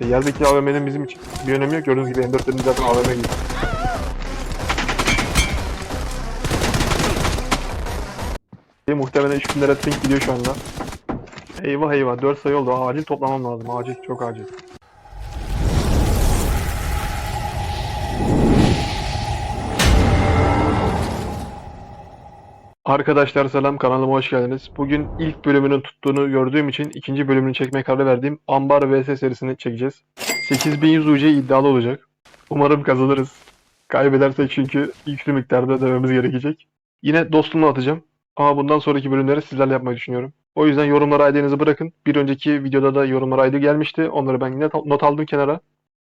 İşte yerdeki AVM'nin bizim için bir önemi yok. Gördüğünüz gibi M4'lerin zaten AVM gibi. Bir muhtemelen 3000 lira ping gidiyor şu anda. Eyvah eyvah 4 sayı oldu. Acil toplamam lazım. Acil çok acil. Arkadaşlar selam kanalıma hoş geldiniz. Bugün ilk bölümünün tuttuğunu gördüğüm için ikinci bölümünü çekmeye karar verdiğim Ambar vs serisini çekeceğiz. 8100 UC iddialı olacak. Umarım kazanırız. Kaybedersek çünkü yüklü miktarda dövmemiz gerekecek. Yine dostumla atacağım. Ama bundan sonraki bölümleri sizlerle yapmayı düşünüyorum. O yüzden yorumlara ID'nizi bırakın. Bir önceki videoda da yorumlara ID gelmişti. Onları ben yine not aldım kenara.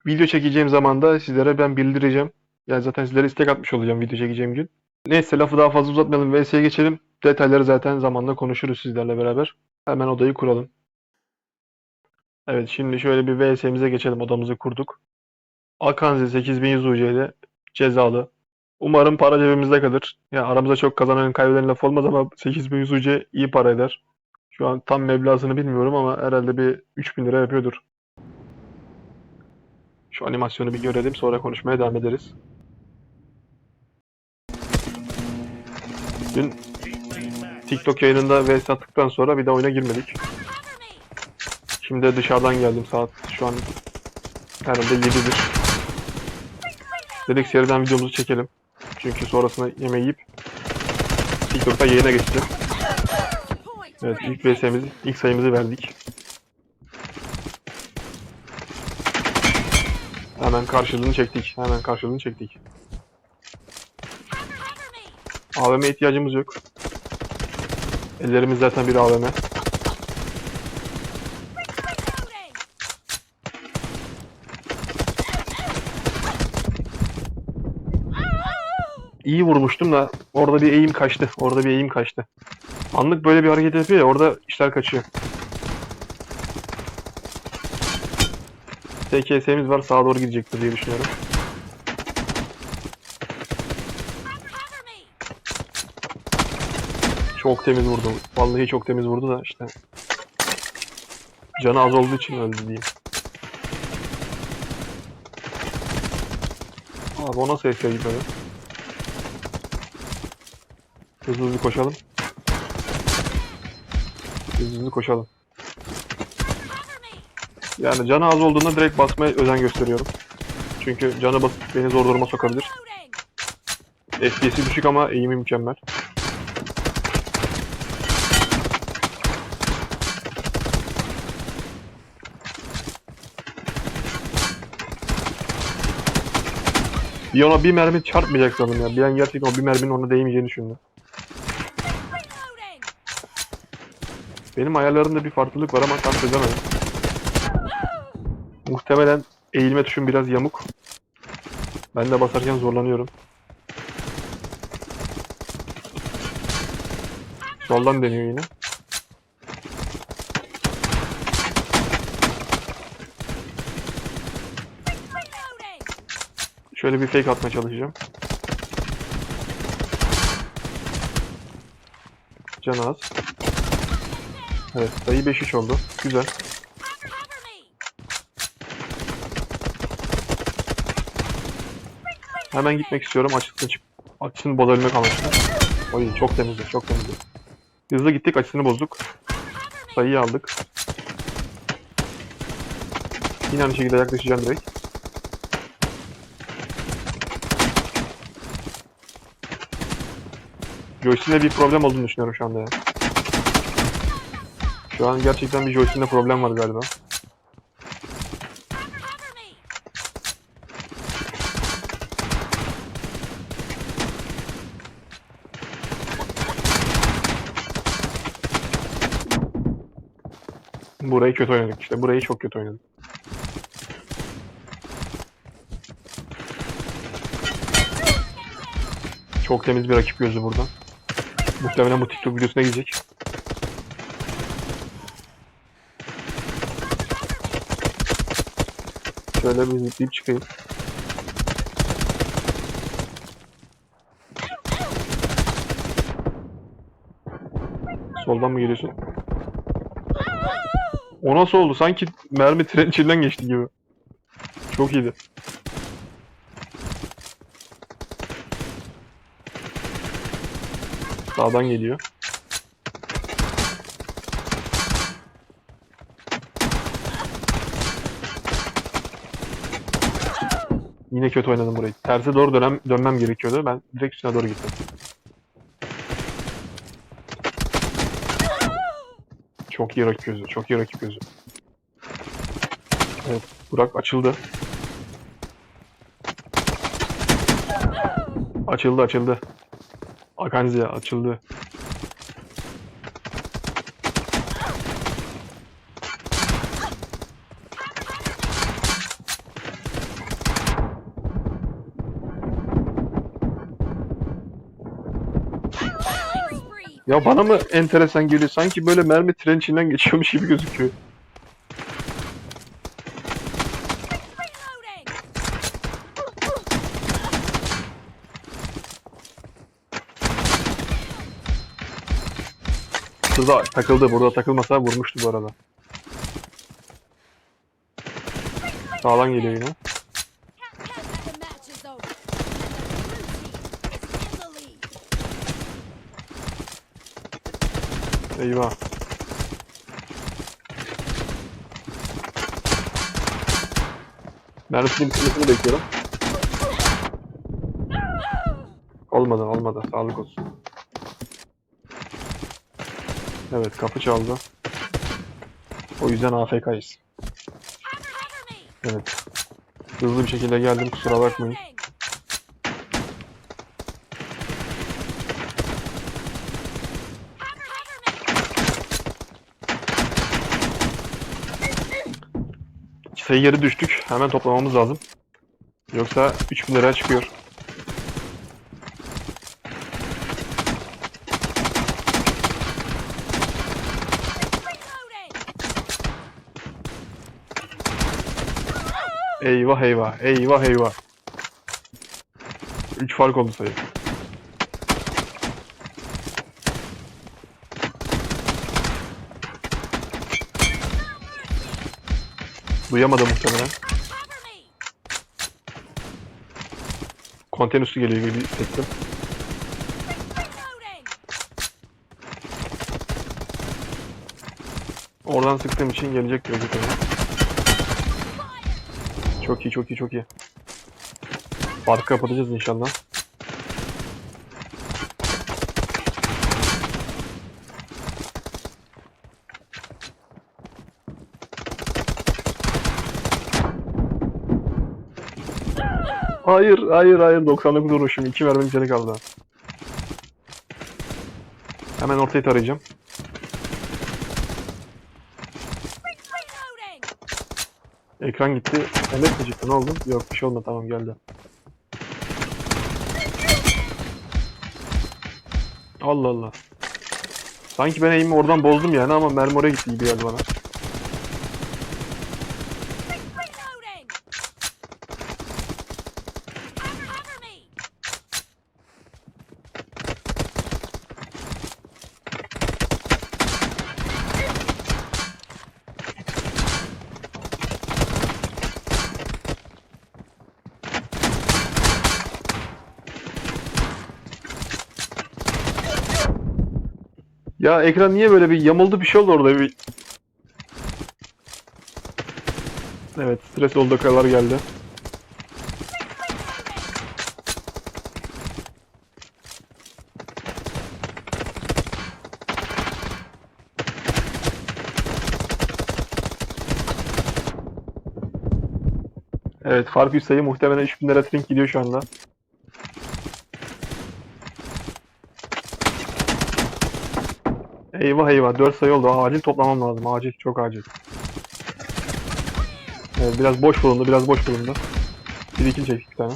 Video çekeceğim zaman da sizlere ben bildireceğim. Yani zaten sizlere istek atmış olacağım video çekeceğim gün. Neyse lafı daha fazla uzatmayalım. VS'ye geçelim. Detayları zaten zamanla konuşuruz sizlerle beraber. Hemen odayı kuralım. Evet şimdi şöyle bir VS'mize geçelim. Odamızı kurduk. Akanzi 8100 UC'de cezalı. Umarım para cebimizde kalır. Ya aramızda çok kazanan kaybeden laf olmaz ama 8100 UC iyi para eder. Şu an tam meblağını bilmiyorum ama herhalde bir 3000 lira yapıyordur. Şu animasyonu bir görelim sonra konuşmaya devam ederiz. Dün TikTok yayınında vs attıktan sonra bir de oyuna girmedik. Şimdi dışarıdan geldim saat şu an herhalde 7'dir. Dedik seriden videomuzu çekelim. Çünkü sonrasında yemeği yiyip TikTok'ta yayına geçeceğim. Evet ilk vs'mizi, ilk sayımızı verdik. Hemen karşılığını çektik. Hemen karşılığını çektik. AVM ihtiyacımız yok. Ellerimiz zaten bir AVM. İyi vurmuştum da orada bir eğim kaçtı. Orada bir eğim kaçtı. Anlık böyle bir hareket yapıyor ya orada işler kaçıyor. TKS'miz var sağa doğru gidecektir diye düşünüyorum. Çok temiz vurdu. Vallahi çok temiz vurdu da işte. Canı az olduğu için öldü diyeyim. Abi o nasıl eskiye gitmedi? Hızlı hızlı koşalım. Hızlı hızlı koşalım. Yani canı az olduğunda direkt basmaya özen gösteriyorum. Çünkü canı basıp beni zor duruma sokabilir. FPS'i düşük ama eğimi mükemmel. Bir ona bir mermi çarpmayacak sandım ya. Bir an gerçekten o bir merminin ona değmeyeceğini düşündüm. Benim ayarlarımda bir farklılık var ama tam çözemedim. Muhtemelen eğilme tuşum biraz yamuk. Ben de basarken zorlanıyorum. Soldan deniyor yine. Şöyle bir fake atmaya çalışacağım. Can az. Evet sayı 5-3 oldu. Güzel. Hemen gitmek istiyorum açısını çık açısını bozabilmek amaçlı. Oy çok temizdi çok temizdi. Hızlı gittik açısını bozduk. Sayıyı aldık. Yine aynı şekilde yaklaşacağım direkt. Joystick'le bir problem olduğunu düşünüyorum şu anda ya. Şu an gerçekten bir joystick'le problem var galiba. Burayı kötü oynadık işte. Burayı çok kötü oynadık. Çok temiz bir rakip gözü buradan. Muhtemelen bu TikTok videosuna gidecek. Şöyle bir zıplayıp çıkayım. Soldan mı geliyorsun? O nasıl oldu? Sanki mermi tren içinden geçti gibi. Çok iyiydi. Sağdan geliyor. Yine kötü oynadım burayı. Terse doğru dönem, dönmem gerekiyordu. Ben direkt üstüne doğru gittim. Çok iyi rakip gözü. Çok iyi rakip gözü. Evet. Burak açıldı. Açıldı açıldı. Akanzi açıldı. Ya bana mı enteresan geliyor? Sanki böyle mermi tren içinden geçiyormuş gibi gözüküyor. Burada takıldı. Burada takılmasa vurmuştu bu arada. Sağdan geliyor yine. Eyvah. Mermisinin bitirmesini bekliyorum. Olmadı olmadı. Sağlık olsun. Evet kapı çaldı. O yüzden AFK'yız. Evet. Hızlı bir şekilde geldim kusura bakmayın. Geri düştük. Hemen toplamamız lazım. Yoksa 3000 liraya çıkıyor. Eyvah eyvah. Eyvah eyvah. 3 fark oldu sayı. Duyamadı muhtemelen. Konteyner üstü geliyor gibi hissettim. Oradan sıktığım için gelecek. Fire. Çok iyi çok iyi çok iyi. Farkı kapatacağız inşallah. Hayır, hayır, hayır. 99 vuruşum. 2 merminin içeri kaldı. Hemen ortayı tarayacağım. Ekran gitti. Evet mi çıktı? Ne oldu? Yok bir şey olmadı. Tamam geldi. Allah Allah. Sanki ben eğimi oradan bozdum yani ama mermi gitti gibi geldi bana. Ya ekran niye böyle bir yamuldu bir şey oldu orada bir. Evet stres oldu kadar geldi. Evet fark 3 sayı muhtemelen 3000 lira trink gidiyor şu anda. Eyvah eyvah 4 sayı oldu. Acil toplamam lazım. Acil çok acil. Evet, biraz boş bulundu. Biraz boş bulundu. Bir iki çektik bir tane.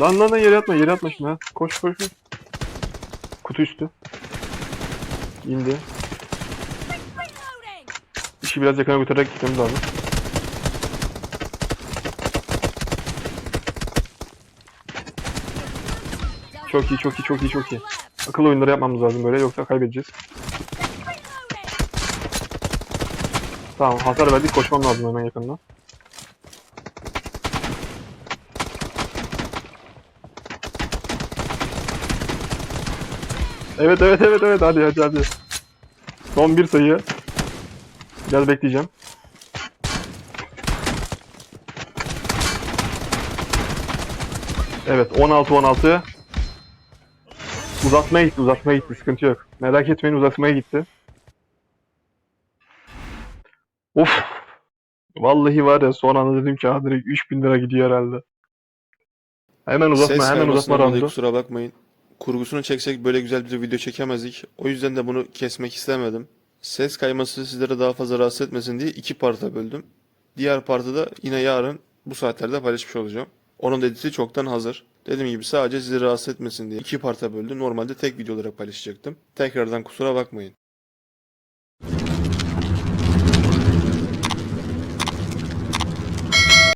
Lan lan lan yere atma yere atma şimdi. Koş koş koş. Kutu üstü. İndi. İşi biraz yakına götürerek gitmemiz lazım. Çok iyi çok iyi çok iyi çok iyi. Akıllı oyunları yapmamız lazım böyle yoksa kaybedeceğiz. Tamam hasar verdik koşmam lazım hemen yakında. Evet evet evet evet hadi hadi hadi. Son bir sayı. Biraz bekleyeceğim. Evet 16 16. Uzatmaya gitti uzatmaya gitti sıkıntı yok. Merak etmeyin uzatmaya gitti. Of. Vallahi var ya son anda dedim ki ha direkt 3000 lira gidiyor herhalde. Hemen uzatma Ses hemen uzatma roundu. kusura bakmayın. Kurgusunu çeksek böyle güzel bir video çekemezdik. O yüzden de bunu kesmek istemedim. Ses kayması sizlere daha fazla rahatsız etmesin diye iki parta böldüm. Diğer partı da yine yarın bu saatlerde paylaşmış olacağım. Onun da editi çoktan hazır. Dediğim gibi sadece sizi rahatsız etmesin diye iki parta böldüm. Normalde tek video olarak paylaşacaktım. Tekrardan kusura bakmayın.